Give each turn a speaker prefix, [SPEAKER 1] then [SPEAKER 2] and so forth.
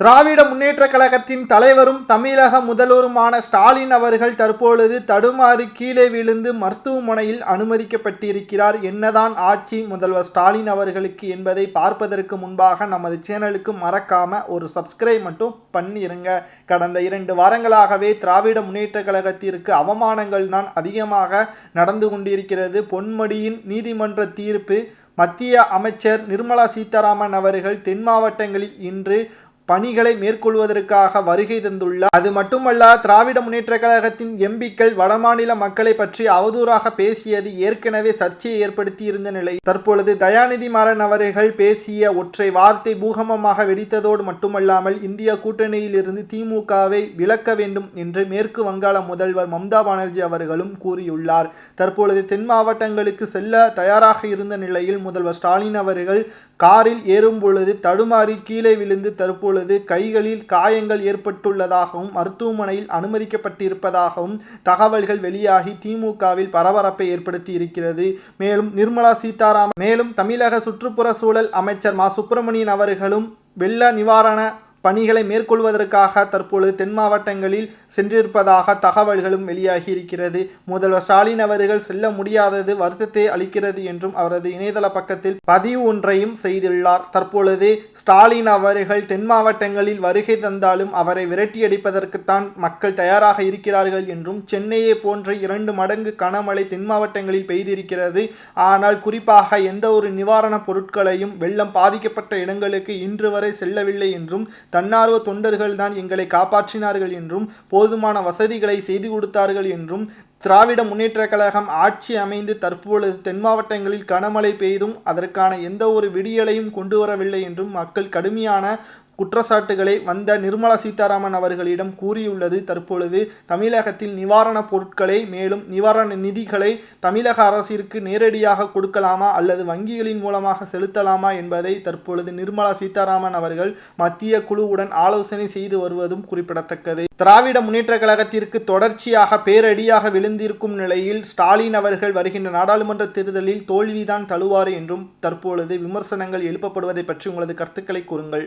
[SPEAKER 1] திராவிட முன்னேற்ற கழகத்தின் தலைவரும் தமிழக முதல்வருமான ஸ்டாலின் அவர்கள் தற்பொழுது தடுமாறி கீழே விழுந்து மருத்துவமனையில் அனுமதிக்கப்பட்டிருக்கிறார். என்னதான் ஆட்சி முதல்வர் ஸ்டாலின் அவர்களுக்கு என்பதை பார்ப்பதற்கு முன்பாக நமது சேனலுக்கு மறக்காம ஒரு சப்ஸ்கிரைப் மட்டும் பண்ணிருங்க. கடந்த இரண்டு வாரங்களாகவே திராவிட முன்னேற்ற கழகத்திற்கு அவமானங்கள் தான் அதிகமாக நடந்து கொண்டிருக்கிறது. பொன்மடியின் நீதிமன்ற தீர்ப்பு மத்திய அமைச்சர் நிர்மலா சீதாராமன் அவர்கள் தென் மாவட்டங்களில் இன்று பணிகளை மேற்கொள்வதற்காக வருகை தந்துள்ளார் அது மட்டுமல்ல திராவிட முன்னேற்ற கழகத்தின் எம்பிக்கள் வடமாநில மக்களை பற்றி அவதூறாக பேசியது ஏற்கனவே சர்ச்சையை ஏற்படுத்தியிருந்த நிலை. தற்பொழுது தயாநிதி மாறன் அவர்கள் பேசிய ஒற்றை வார்த்தை பூகமமாக வெடித்ததோடு மட்டுமல்லாமல் இந்திய கூட்டணியிலிருந்து திமுகவை விலக்க வேண்டும் என்று மேற்கு வங்காள முதல்வர் மம்தா பானர்ஜி அவர்களும் கூறியுள்ளார். தற்பொழுது தென் மாவட்டங்களுக்கு செல்ல தயாராக இருந்த நிலையில் முதல்வர் ஸ்டாலின் அவர்கள் காரில் ஏறும் பொழுது தடுமாறி கீழே விழுந்து தற்பொழுது கைகளில் காயங்கள் ஏற்பட்டுள்ளதாகவும் மருத்துவமனையில் அனுமதிக்கப்பட்டிருப்பதாகவும் தகவல்கள் வெளியாகி திமுகவில் பரபரப்பை ஏற்படுத்தி இருக்கிறது மேலும் நிர்மலா சீதாராமன் மேலும் தமிழக சுற்றுப்புற சூழல் அமைச்சர் மா. சுப்பிரமணியன் அவர்களும் வெள்ள நிவாரண பணிகளை மேற்கொள்வதற்காக தற்பொழுது தென் மாவட்டங்களில் சென்றிருப்பதாக தகவல்களும் வெளியாகி இருக்கிறது. முதல்வர் ஸ்டாலின் அவர்கள் செல்ல முடியாதது வருத்தத்தை அளிக்கிறது என்றும் அவரது இணையதள பக்கத்தில் பதிவு ஒன்றையும் செய்துள்ளார். தற்பொழுது ஸ்டாலின் அவர்கள் தென் மாவட்டங்களில் வருகை தந்தாலும் அவரை விரட்டியடிப்பதற்குத்தான் மக்கள் தயாராக இருக்கிறார்கள் என்றும் சென்னையை போன்ற இரண்டு மடங்கு கனமழை தென் மாவட்டங்களில் பெய்திருக்கிறது. ஆனால் குறிப்பாக எந்த ஒரு நிவாரணப் பொருட்களையும் வெள்ளம் பாதிக்கப்பட்ட இடங்களுக்கு இன்று வரை செல்லவில்லை என்றும் தன்னார்வ தொண்டர்கள் தான் எங்களை காப்பாற்றினார்கள் என்றும் போதுமான வசதிகளை செய்து கொடுத்தார்கள் என்றும் திராவிட முன்னேற்றக் கழகம் ஆட்சி அமைந்து தற்பொழுது தென் மாவட்டங்களில் கனமழை பெய்தும் அதற்கான எந்த ஒரு விடியலையும் கொண்டு வரவில்லை என்றும் மக்கள் கடுமையான குற்றச்சாட்டுகளை வந்த நிர்மலா சீதாராமன் அவர்களிடம் கூறியுள்ளது. தற்பொழுது தமிழகத்தில் நிவாரணப் பொருட்களை மேலும் நிவாரண நிதிகளை தமிழக அரசிற்கு நேரடியாக கொடுக்கலாமா அல்லது வங்கிகளின் மூலமாக செலுத்தலாமா என்பதை தற்பொழுது நிர்மலா சீதாராமன் அவர்கள் மத்திய குழுவுடன் ஆலோசனை செய்து வருவதும் குறிப்பிடத்தக்கது. திராவிட முன்னேற்ற கழகத்திற்கு தொடர்ச்சியாக பேரடியாக விழுந்திருக்கும் நிலையில் ஸ்டாலின் அவர்கள் வருகின்ற நாடாளுமன்ற தேர்தலில் தோல்விதான் தழுவாறு என்றும் தற்பொழுது விமர்சனங்கள் எழுப்பப்படுவதை பற்றி உங்களது கருத்துக்களை கூறுங்கள்.